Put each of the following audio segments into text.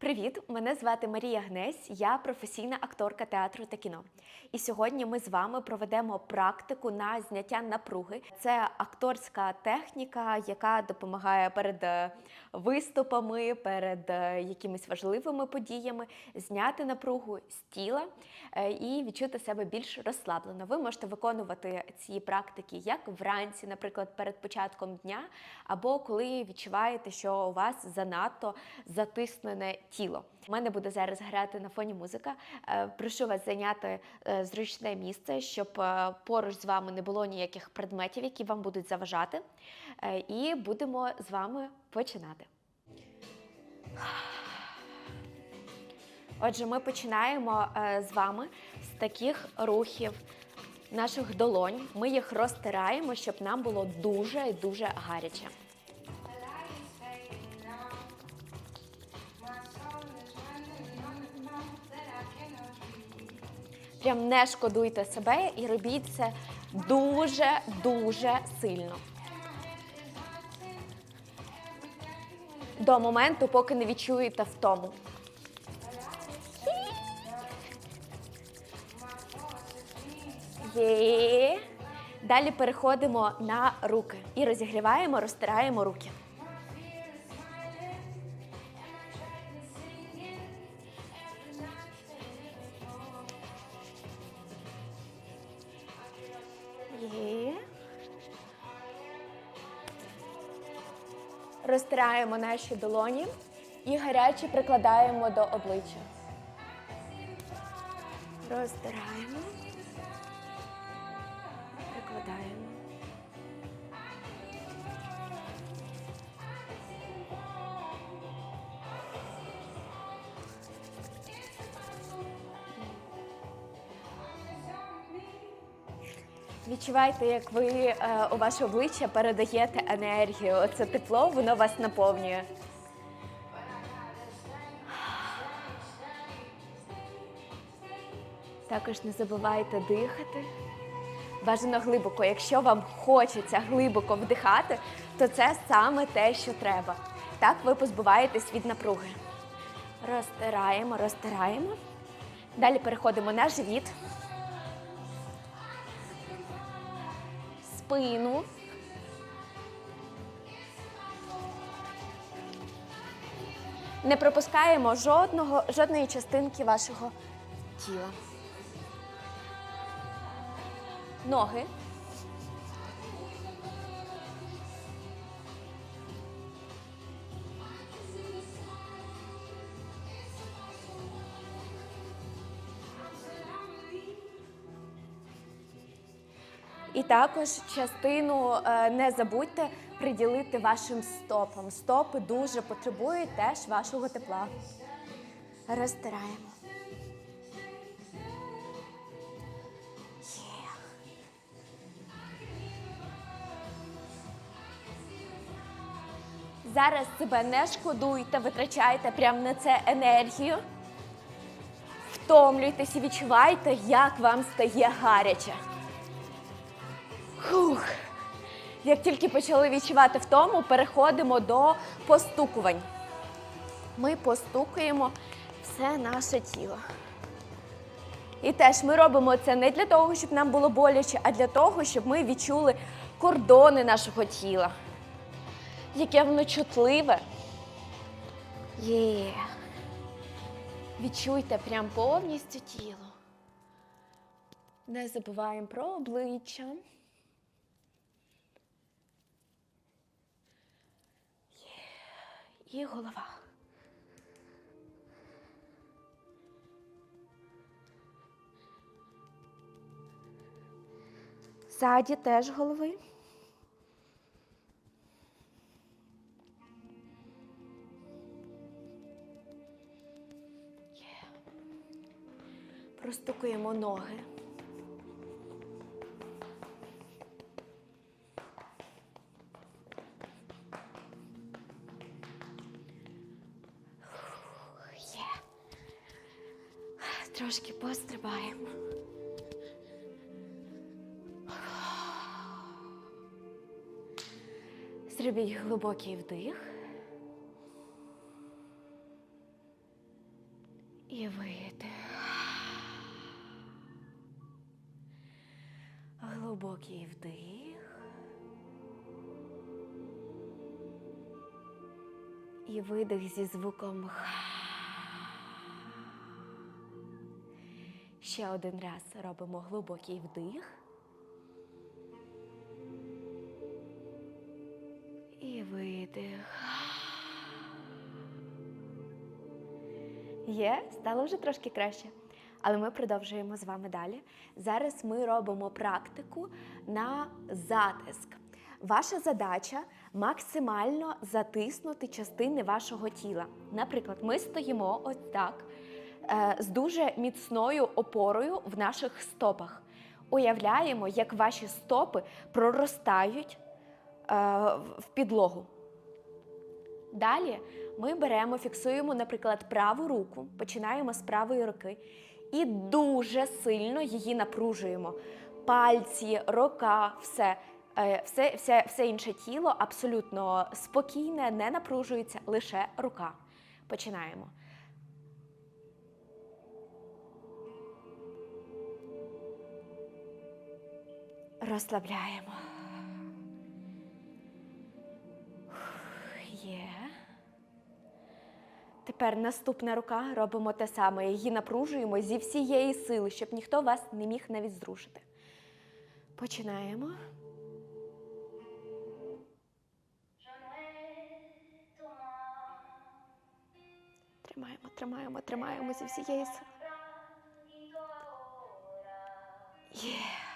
Привіт! Мене звати Марія Гнесь, я професійна акторка театру та кіно. І сьогодні ми з вами проведемо практику на зняття напруги. Це акторська техніка, яка допомагає перед е, виступами, перед е, якимись важливими подіями зняти напругу з тіла е, і відчути себе більш розслаблено. Ви можете виконувати ці практики як вранці, наприклад, перед початком дня, або коли відчуваєте, що у вас занадто затиснене тіло. У мене буде зараз грати на фоні музика. Е, Прошу вас зайняти е, зручне місце, щоб е, поруч з вами не було ніяких предметів, які вам будуть заважати. І будемо з вами починати. Отже, ми починаємо з вами з таких рухів наших долонь. Ми їх розтираємо, щоб нам було дуже і дуже гаряче. Прям не шкодуйте себе і робіть це дуже дуже сильно. До моменту, поки не відчуєте втому. Далі переходимо на руки і розігріваємо, розтираємо руки. Розтираємо наші долоні і гарячі прикладаємо до обличчя. Розтираємо. Відчувайте, як ви е, у ваше обличчя передаєте енергію. Оце тепло, воно вас наповнює. Також не забувайте дихати. Бажано глибоко. Якщо вам хочеться глибоко вдихати, то це саме те, що треба. Так ви позбуваєтесь від напруги. Розтираємо, розтираємо. Далі переходимо на живіт. Спину. Не пропускаємо жодного, жодної частинки вашого тіла. Ноги. Також частину е, не забудьте приділити вашим стопам. Стопи дуже потребують теж вашого тепла. Розтираємо. Зараз себе не шкодуйте, витрачайте прямо на це енергію. Втомлюйтесь і відчувайте, як вам стає гаряче. Хух. Як тільки почали відчувати втому, переходимо до постукувань. Ми постукуємо все наше тіло. І теж ми робимо це не для того, щоб нам було боляче, а для того, щоб ми відчули кордони нашого тіла. Яке воно чутливе. Є. Відчуйте прям повністю тіло. Не забуваємо про обличчя. І голова. Ззаді теж голови. Простукуємо ноги. Трошки пострибаємо. Зробіть глибокий вдих. І видих. Глибокий вдих. І видих зі звуком ха. Ще один раз робимо глибокий вдих. І видих. Є, стало вже трошки краще. Але ми продовжуємо з вами далі. Зараз ми робимо практику на затиск. Ваша задача максимально затиснути частини вашого тіла. Наприклад, ми стоїмо ось так з дуже міцною опорою в наших стопах. Уявляємо, як ваші стопи проростають е, в підлогу. Далі ми беремо, фіксуємо, наприклад, праву руку, починаємо з правої руки і дуже сильно її напружуємо. Пальці, рука, все, е, все, все, все інше тіло абсолютно спокійне, не напружується, лише рука. Починаємо. Розслабляємо. Є. Тепер наступна рука робимо те саме. Її напружуємо зі всієї сили, щоб ніхто вас не міг навіть зрушити. Починаємо. Тримаємо, тримаємо, тримаємо зі всієї сили. Є.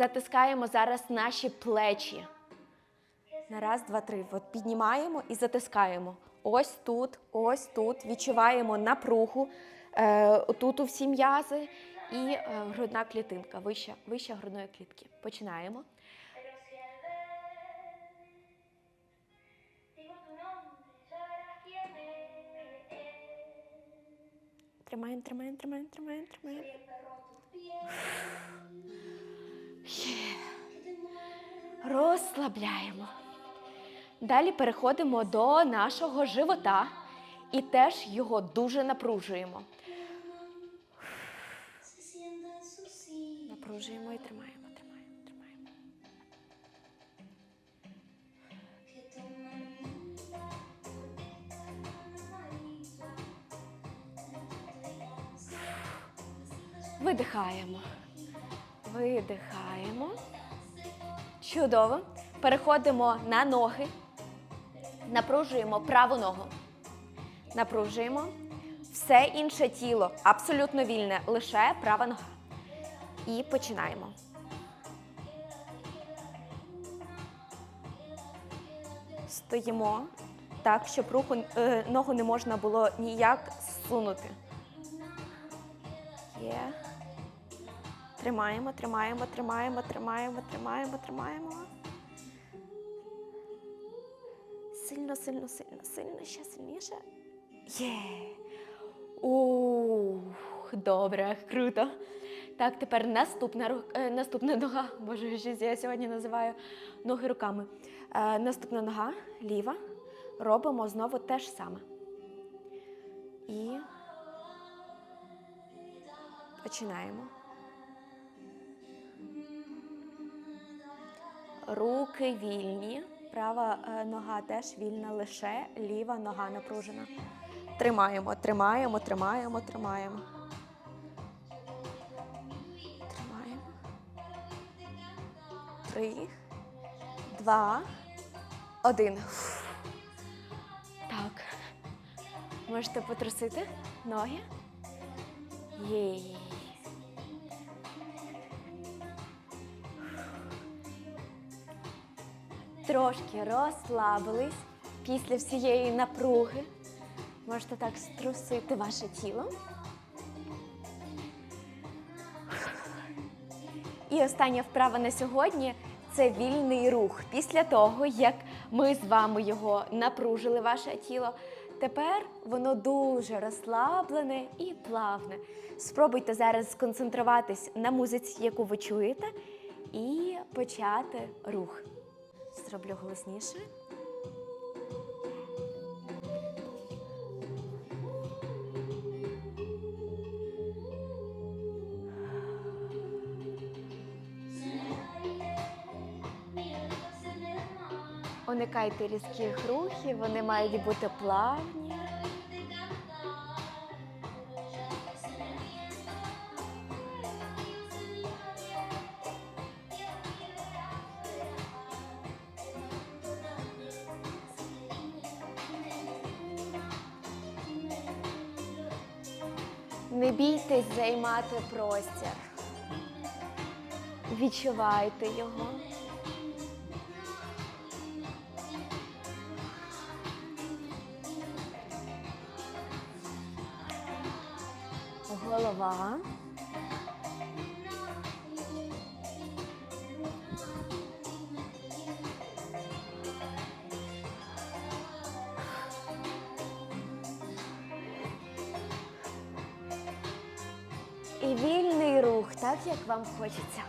Затискаємо зараз наші плечі. На раз, два, три. От піднімаємо і затискаємо. Ось тут, ось тут. Відчуваємо напругу. Е, тут у всі м'язи і е, грудна клітинка, вища, вища грудної клітки. Починаємо. Тримаємо, тримаємо, тримаємо, тримаємо, тримаємо. Розслабляємо. Далі переходимо до нашого живота і теж його дуже напружуємо. Напружуємо і тримаємо, тримаємо, тримаємо. Видихаємо. Видихаємо. Чудово. Переходимо на ноги. Напружуємо праву ногу. Напружуємо. Все інше тіло абсолютно вільне, лише права нога. І починаємо. Стоїмо так, щоб руку, е, ногу не можна було ніяк зсунути. Є. Тримаємо, тримаємо, тримаємо, тримаємо, тримаємо, тримаємо. Сильно, сильно, сильно, сильно, ще сильніше. Є. Ух, добре, круто. Так, тепер наступна, е, наступна нога. Боже, щось я сьогодні називаю ноги руками. Е, наступна нога, ліва. Робимо знову те ж саме. І починаємо. Руки вільні. Права е, нога теж вільна, лише ліва нога напружена. Тримаємо, тримаємо, тримаємо, тримаємо. Тримаємо. Три, два, один. Так. Можете потрусити ноги. Єй. Трошки розслабились після всієї напруги. Можете так струсити ваше тіло. І остання вправа на сьогодні це вільний рух. Після того, як ми з вами його напружили, ваше тіло, тепер воно дуже розслаблене і плавне. Спробуйте зараз сконцентруватись на музиці, яку ви чуєте, і почати рух. Зроблю голосніше. Уникайте різких рухів, вони мають бути плавні. Не бійтесь займати простір. Відчувайте його. Голова. І вільний рух, так як вам хочеться.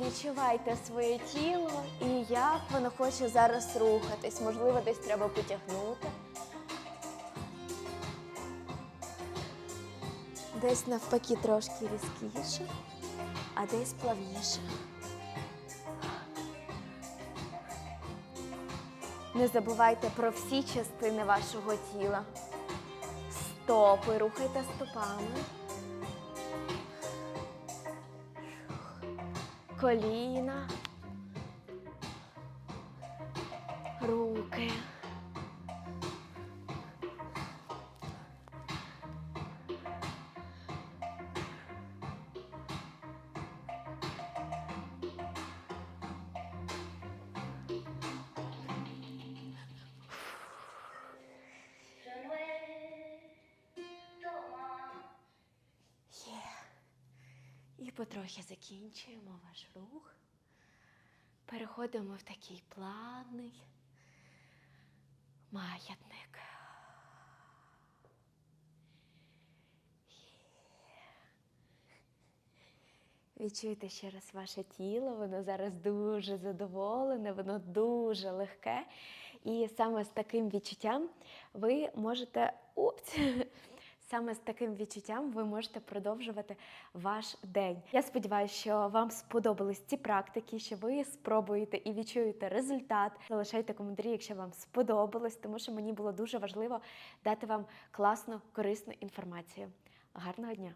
Відчувайте своє тіло і як воно хоче зараз рухатись. Можливо, десь треба потягнути. Десь навпаки трошки різкіше, а десь плавніше. Не забувайте про всі частини вашого тіла. Стопи, рухайте стопами. Коліна. Руки. І потрохи закінчуємо ваш рух. Переходимо в такий плавний маятник. Відчуйте ще раз ваше тіло, воно зараз дуже задоволене, воно дуже легке. І саме з таким відчуттям ви можете. Упс! Саме з таким відчуттям ви можете продовжувати ваш день. Я сподіваюся, що вам сподобались ці практики, що ви спробуєте і відчуєте результат. Залишайте коментарі, якщо вам сподобалось, тому що мені було дуже важливо дати вам класну, корисну інформацію. Гарного дня!